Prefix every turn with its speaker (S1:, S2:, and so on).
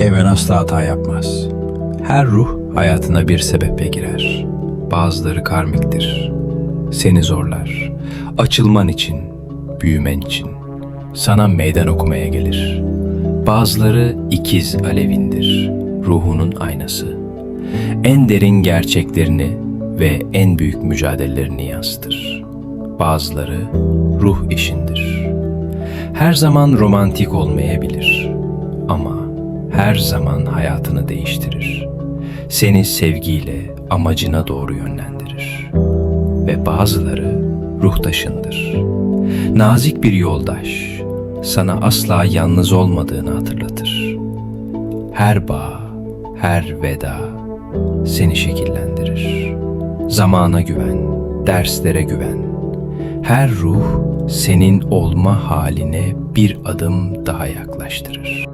S1: Evren asla hata yapmaz. Her ruh hayatına bir sebeple girer. Bazıları karmiktir. Seni zorlar. Açılman için, büyümen için. Sana meydan okumaya gelir. Bazıları ikiz alevindir. Ruhunun aynası. En derin gerçeklerini ve en büyük mücadelelerini yansıtır. Bazıları ruh işindir. Her zaman romantik olmayabilir ama her zaman hayatını değiştirir. Seni sevgiyle amacına doğru yönlendirir. Ve bazıları ruhtaşındır. Nazik bir yoldaş sana asla yalnız olmadığını hatırlatır. Her bağ, her veda seni şekillendirir. Zamana güven, derslere güven. Her ruh senin olma haline bir adım daha yaklaştırır.